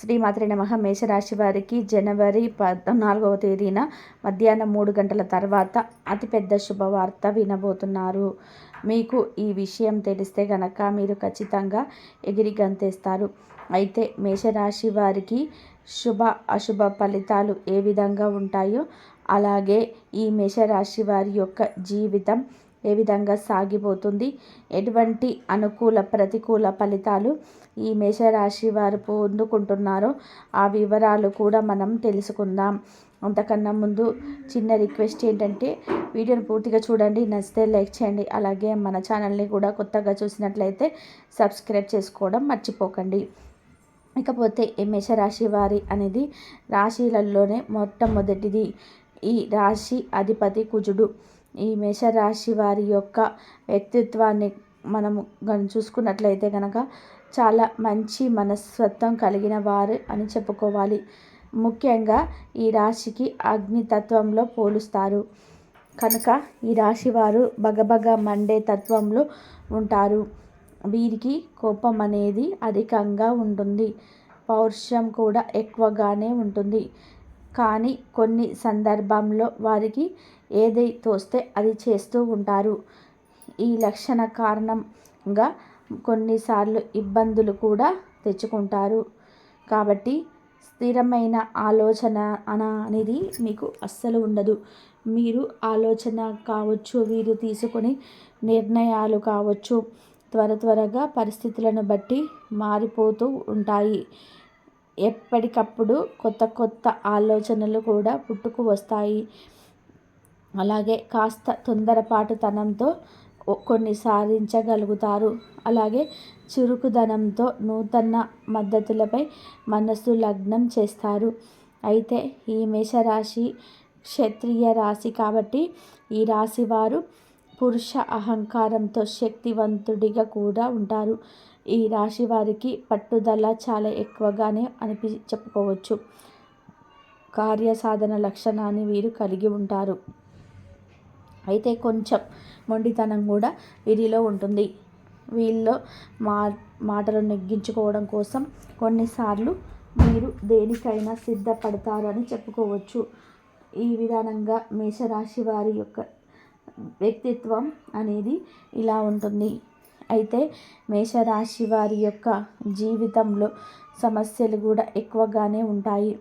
శ్రీమాత్రి నమ. మేషరాశి వారికి జనవరి పద్నాలుగవ తేదీన మధ్యాహ్నం మూడు గంటల తర్వాత అతిపెద్ద శుభవార్త వినబోతున్నారు. మీకు ఈ విషయం తెలిస్తే గనక మీరు ఖచ్చితంగా ఎగిరి గంతేస్తారు. అయితే మేషరాశి వారికి శుభ అశుభ ఫలితాలు ఏ విధంగా ఉంటాయో అలాగే ఈ మేషరాశి వారి యొక్క జీవితం ఏ విధంగా సాగిపోతుంది? ఎటువంటి అనుకూల ప్రతికూల ఫలితాలు ఈ మేషరాశి వారు పొందుకుంటున్నారో ఆ వివరాలు కూడా మనం తెలుసుకుందాం. అంతకన్నా ముందు చిన్న రిక్వెస్ట్ ఏంటంటే వీడియోని పూర్తిగా చూడండి. నచ్చితే లైక్ చేయండి. అలాగే మన ఛానల్ని కూడా కొత్తగా చూసినట్లయితే సబ్స్క్రైబ్ చేసుకోవడం మర్చిపోకండి. ఇకపోతే ఈ మేషరాశి వారి అనేది రాశిలలోనే మొట్టమొదటిది. ఈ రాశి అధిపతి కుజుడు. ఈ మేషరాశి వారి యొక్క వ్యక్తిత్వాన్ని మనము చూసుకున్నట్లయితే కనుక చాలా మంచి మనస్తత్వం కలిగిన వారు అని చెప్పుకోవాలి. ముఖ్యంగా ఈ రాశికి అగ్నితత్వంలో పోలుస్తారు. కనుక ఈ రాశి వారు బగబగ మండే తత్వంలో ఉంటారు. వీరికి కోపం అనేది అధికంగా ఉంటుంది. పౌరుషం కూడా ఎక్కువగానే ఉంటుంది. కానీ కొన్ని సందర్భంలో వారికి ఏదై తోస్తే అది చేస్తూ ఉంటారు. ఈ లక్షణ కారణంగా కొన్నిసార్లు ఇబ్బందులు కూడా తెచ్చుకుంటారు. కాబట్టి స్థిరమైన ఆలోచన అన అనేది మీకు అస్సలు ఉండదు. మీరు ఆలోచన కావచ్చు వీరు తీసుకుని నిర్ణయాలు కావచ్చు త్వర త్వరగా పరిస్థితులను బట్టి మారిపోతూ ఉంటాయి. ఎప్పటికప్పుడు కొత్త కొత్త ఆలోచనలు కూడా పుట్టుకు వస్తాయి. అలాగే కాస్త తొందరపాటుతనంతో కొన్ని సాధించగలుగుతారు. అలాగే చురుకుదనంతో నూతన మద్దతులపై మనస్సు లగ్నం చేస్తారు. అయితే ఈ మేషరాశి క్షత్రియ రాశి కాబట్టి ఈ రాశి వారు పురుష అహంకారంతో శక్తివంతుడిగా కూడా ఉంటారు. ఈ రాశి వారికి పట్టుదల చాలా ఎక్కువగానే అనిపి చెప్పుకోవచ్చు. కార్యసాధన లక్షణాన్ని వీరు కలిగి ఉంటారు. అయితే కొంచెం మొండితనం కూడా వీరిలో ఉంటుంది. వీళ్ళలో మా మాటలు నెగ్గించుకోవడం కోసం కొన్నిసార్లు మీరు దేనికైనా సిద్ధపడతారని చెప్పుకోవచ్చు. ఈ విధానంగా మేషరాశి వారి యొక్క వ్యక్తిత్వం అనేది ఇలా ఉంటుంది. అయితే మేషరాశి వారి యొక్క జీవితంలో సమస్యలు కూడా ఎక్కువగానే ఉంటాయి.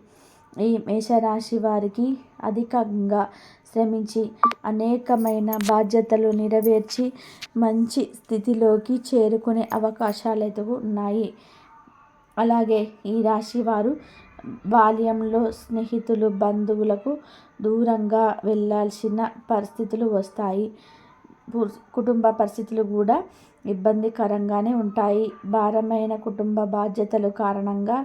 ఈ మేషరాశి వారికి అధికంగా శ్రమించి అనేకమైన బాధ్యతలు నెరవేర్చి మంచి స్థితిలోకి చేరుకునే అవకాశాలు అయితే ఉన్నాయి. అలాగే ఈ రాశి వారు బాల్యంలో స్నేహితులు బంధువులకు దూరంగా వెళ్ళాల్సిన పరిస్థితులు వస్తాయి. కుటుంబ పరిస్థితులు కూడా ఇబ్బందికరంగానే ఉంటాయి. భారమైన కుటుంబ బాధ్యతలు కారణంగా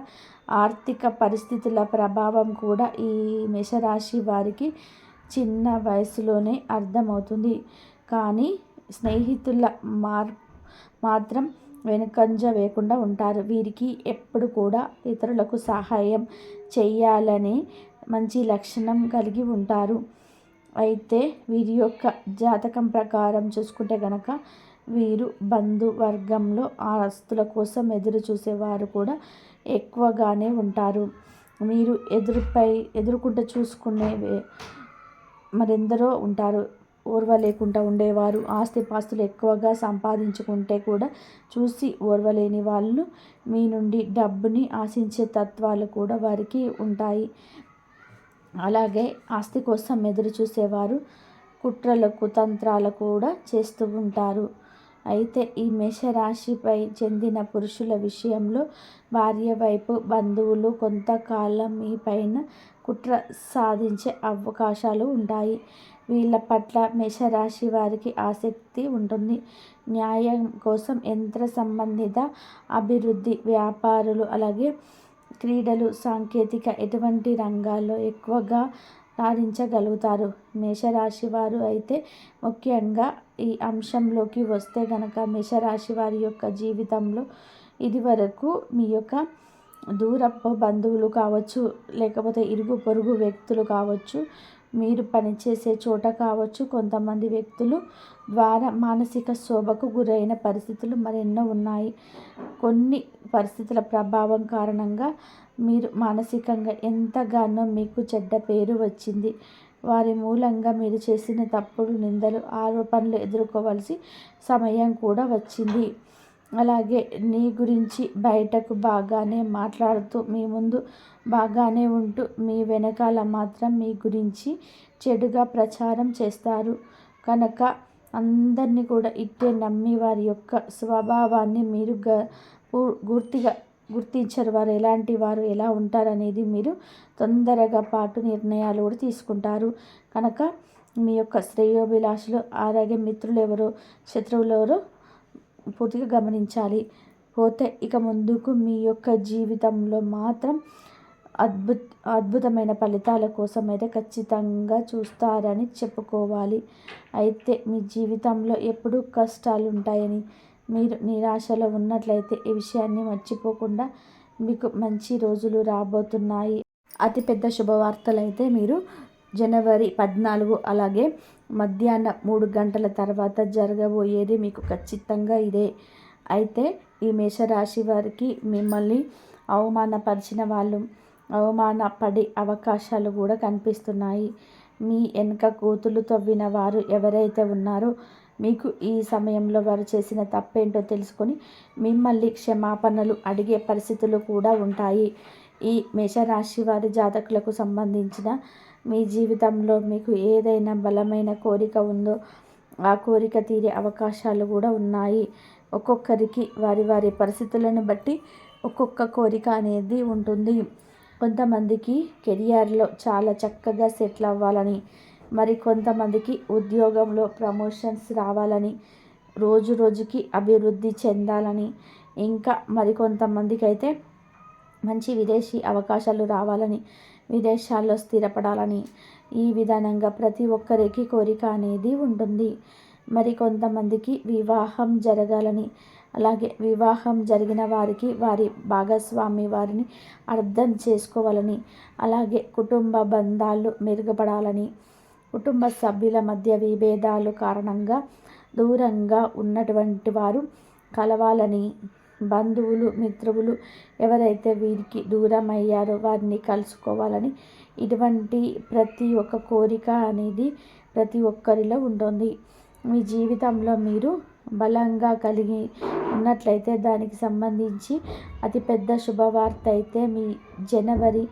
ఆర్థిక పరిస్థితుల ప్రభావం కూడా ఈ మేషరాశి వారికి చిన్న వయసులోనే అర్థమవుతుంది. కానీ స్నేహితుల మార్ మాత్రం వెనుకంజ వేయకుండా ఉంటారు. వీరికి ఎప్పుడు కూడా ఇతరులకు సహాయం చేయాలని మంచి లక్షణం కలిగి ఉంటారు. అయితే వీరి యొక్క జాతకం ప్రకారం చూసుకుంటే గనక వీరు బంధువర్గంలో ఆస్తుల కోసం ఎదురు చూసేవారు కూడా ఎక్కువగానే ఉంటారు. మీరు ఎదురుపై ఎదురుకుంటూ చూసుకునే మరెందరో ఉంటారు. ఓర్వలేకుండా ఉండేవారు. ఆస్తిపాస్తులు ఎక్కువగా సంపాదించుకుంటే కూడా చూసి ఓర్వలేని వాళ్ళు మీ నుండి డబ్బుని ఆశించే తత్వాలు కూడా వారికి ఉంటాయి. అలాగే ఆస్తి కోసం ఎదురు చూసేవారు కుట్రలకు తంత్రాలు కూడా చేస్తూ ఉంటారు. అయితే ఈ మేషరాశిపై చెందిన పురుషుల విషయంలో భార్య వైపు బంధువులు కొంతకాలం మీ పైన కుట్ర సాధించే అవకాశాలు ఉంటాయి. వీళ్ళ పట్ల మేషరాశి వారికి ఆసక్తి ఉంటుంది. న్యాయం కోసం యంత్ర సంబంధిత అభివృద్ధి వ్యాపారులు అలాగే క్రీడలు సాంకేతిక ఎటువంటి రంగాల్లో ఎక్కువగా రాణించగలుగుతారు మేషరాశి వారు అయితే ముఖ్యంగా ఈ అంశంలోకి వస్తే గనక మేషరాశి వారి యొక్క జీవితంలో ఇదివరకు మీ యొక్క దూరప్ప బంధువులు కావచ్చు లేకపోతే ఇరుగు పొరుగు వ్యక్తులు కావచ్చు మీరు పనిచేసే చోట కావచ్చు కొంతమంది వ్యక్తులు ద్వారా మానసిక శోభకు గురైన పరిస్థితులు మరెన్నో ఉన్నాయి. కొన్ని పరిస్థితుల ప్రభావం కారణంగా మీరు మానసికంగా ఎంతగానో మీకు చెడ్డ పేరు వచ్చింది. వారి మూలంగా మీరు చేసిన తప్పుడు నిందలు ఆరోపణలు ఎదుర్కోవాల్సి సమయం కూడా వచ్చింది. అలాగే నీ గురించి బయటకు బాగానే మాట్లాడుతూ మీ ముందు బాగానే ఉంటూ మీ వెనకాల మాత్రం మీ గురించి చెడుగా ప్రచారం చేస్తారు. కనుక అందరినీ కూడా ఇట్టే నమ్మి వారి యొక్క స్వభావాన్ని మీరు గ గుర్తిగా గుర్తించరు. వారు ఎలాంటి వారు ఎలా ఉంటారనేది మీరు తొందరగా పాటు నిర్ణయాలు కూడా తీసుకుంటారు. కనుక మీ యొక్క శ్రేయోభిలాషులు అలాగే మిత్రులు ఎవరో శత్రువులు ఎవరో పూర్తిగా గమనించాలి. పోతే ఇక ముందుకు మీ యొక్క జీవితంలో మాత్రం అద్భుత అద్భుతమైన ఫలితాల కోసం అయితే ఖచ్చితంగా చూస్తారని చెప్పుకోవాలి. అయితే మీ జీవితంలో ఎప్పుడూ కష్టాలు ఉంటాయని మీరు నిరాశలో ఉన్నట్లయితే ఈ విషయాన్ని మర్చిపోకుండా మీకు మంచి రోజులు రాబోతున్నాయి. అతిపెద్ద శుభవార్తలు అయితే మీరు జనవరి పద్నాలుగు అలాగే మధ్యాహ్నం మూడు గంటల తర్వాత జరగబోయేది మీకు ఖచ్చితంగా ఇదే. అయితే ఈ మేషరాశి వారికి మిమ్మల్ని అవమానపరిచిన వాళ్ళు అవమానపడే అవకాశాలు కూడా కనిపిస్తున్నాయి. మీ వెనక కూతులు తవ్విన వారు ఎవరైతే ఉన్నారో మీకు ఈ సమయంలో వారు చేసిన తప్పేంటో తెలుసుకొని మిమ్మల్ని క్షమాపణలు అడిగే పరిస్థితులు కూడా ఉంటాయి. ఈ మేషరాశి వారి జాతకులకు సంబంధించిన మీ జీవితంలో మీకు ఏదైనా బలమైన కోరిక ఉందో ఆ కోరిక తీరే అవకాశాలు కూడా ఉన్నాయి. ఒక్కొక్కరికి వారి వారి పరిస్థితులను బట్టి ఒక్కొక్క కోరిక అనేది ఉంటుంది. కొంతమందికి కెరియర్లో చాలా చక్కగా సెటిల్ అవ్వాలని మరి కొంతమందికి ఉద్యోగంలో ప్రమోషన్స్ రావాలని రోజు రోజుకి అభివృద్ధి చెందాలని ఇంకా మరికొంతమందికి అయితే మంచి విదేశీ అవకాశాలు రావాలని విదేశాల్లో స్థిరపడాలని ఈ విధానంగా ప్రతి ఒక్కరికి కోరిక అనేది ఉంటుంది. మరి కొంతమందికి వివాహం జరగాలని అలాగే వివాహం జరిగిన వారికి వారి భాగస్వామి వారిని అర్థం చేసుకోవాలని అలాగే కుటుంబ బంధాలు మెరుగుపడాలని కుటుంబ సభ్యుల మధ్య విభేదాలు కారణంగా దూరంగా ఉన్నటువంటి వారు కలవాలని బంధువులు మిత్రువులు ఎవరైతే వీరికి దూరం అయ్యారో వారిని కలుసుకోవాలని ఇటువంటి ప్రతి ఒక్క కోరిక అనేది ప్రతి ఒక్కరిలో ఉంటుంది. మీ జీవితంలో మీరు బలంగా కలిగి ఉన్నట్లయితే దానికి సంబంధించి అతిపెద్ద శుభవార్త అయితే మీ జనవరి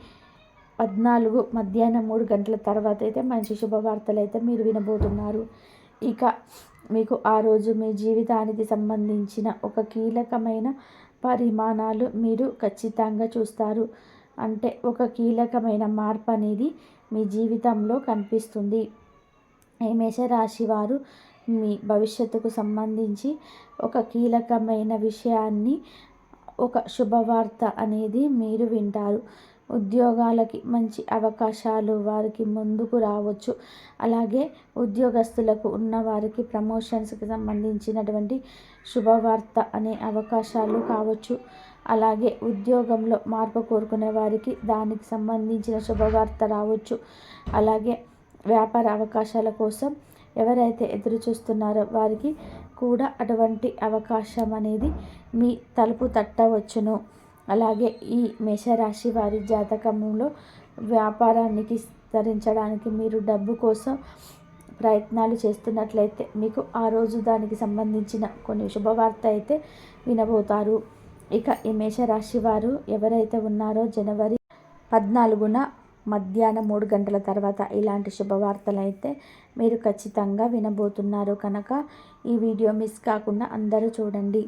పద్నాలుగు మధ్యాహ్నం మూడు గంటల తర్వాత అయితే మంచి శుభవార్తలు అయితే మీరు వినబోతున్నారు. ఇక మీకు ఆ రోజు మీ జీవితానికి సంబంధించిన ఒక కీలకమైన పరిమాణాలు మీరు ఖచ్చితంగా చూస్తారు. అంటే ఒక కీలకమైన మార్పు అనేది మీ జీవితంలో కనిపిస్తుంది. ఈ మేషరాశి వారు మీ భవిష్యత్తుకు సంబంధించి ఒక కీలకమైన విషయాన్ని ఒక శుభవార్త అనేది మీరు వింటారు. ఉద్యోగాలకి మంచి అవకాశాలు వారికి ముందుకు రావచ్చు. అలాగే ఉద్యోగస్తులకు ఉన్న వారికి ప్రమోషన్స్కి సంబంధించినటువంటి శుభవార్త అనే అవకాశాలు కావచ్చు. అలాగే ఉద్యోగంలో మార్పు కోరుకునే వారికి దానికి సంబంధించిన శుభవార్త రావచ్చు. అలాగే వ్యాపార అవకాశాల కోసం ఎవరైతే ఎదురు చూస్తున్నారో వారికి కూడా అటువంటి అవకాశం అనేది మీ తలుపు తట్టవచ్చును. అలాగే ఈ మేషరాశి వారి జాతకంలో వ్యాపారానికి విస్తరించడానికి మీరు డబ్బు కోసం ప్రయత్నాలు చేస్తున్నట్లయితే మీకు ఆ రోజు దానికి సంబంధించిన కొన్ని శుభవార్త అయితే వినబోతారు. ఇక ఈ మేషరాశి వారు ఎవరైతే ఉన్నారో జనవరి పద్నాలుగున మధ్యాహ్నం మూడు గంటల తర్వాత ఇలాంటి శుభవార్తలైతే మీరు ఖచ్చితంగా వినబోతున్నారు. కనుక ఈ వీడియో మిస్ కాకుండా అందరూ చూడండి.